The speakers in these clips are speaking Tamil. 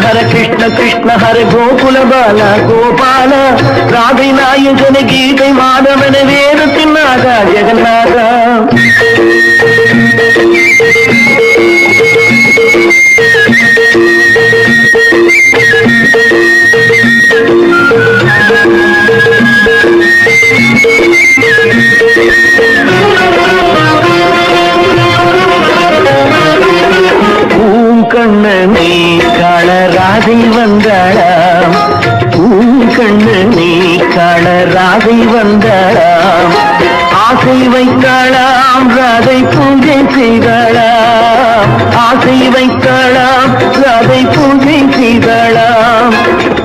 హర కృష్ణ కృష్ణ హర గోకుల బాల గోపాల రాధై నాయకని గీతై మాధవన వేరు తిన్నాగా జగన్నాథ. ராதை வந்தாளாம். பூங்கண்ணனை காண ராதை வந்தாளாம். ஆசை வைத்தாளாம் ராதை பூஜை செய்தாளாம். ஆசை வைத்தாளாம் ராதை பூஜை செய்தாளாம்.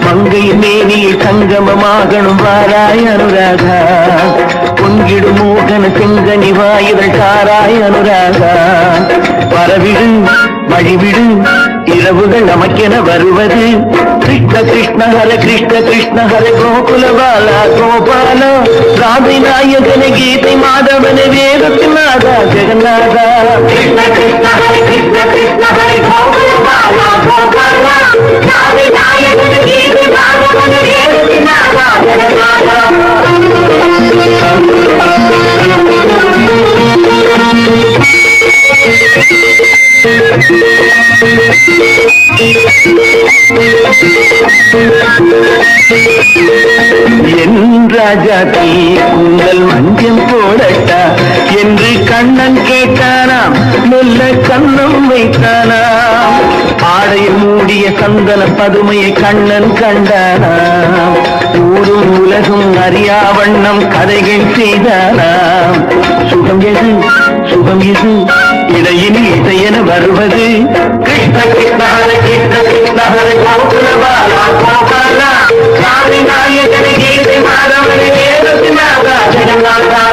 மங்கை மேனியில் சங்கமமாகணும் வாராய் அனுராகா பொங்கிடு மோகன செங்கனி வாயுதல் தாராய் அனுராகா பரவிடு வழிவிடு இரவுகள் நமக்கென வருவது கிருஷ்ண கிருஷ்ண ஹர கிருஷ்ண கிருஷ்ண ஹர கோகுல பாலா கோபால ராதை நாயகன கீதை மாதவன வேதத்தின் நாதா ஜெகநாதா கிருஷ்ண கிருஷ்ண ஹர கிருஷ்ண கிருஷ்ண என் ராஜா தீ உங்கள் மஞ்சம் போடட்டா? என்று கண்ணன் கேட்டானாம். மெல்ல கண்ணம் வைத்தானாம். ஆடையில் மூடிய சந்தன பதுமையை கண்ணன் கண்டானாம். ஊரும் உலகும் அறியா வண்ணம் கதைகள் செய்தானாம். சுகம் எது? சுகம் எது? இடையினில் இசையென வருவது. Krishna Krishna Krishna Krishna Thank you.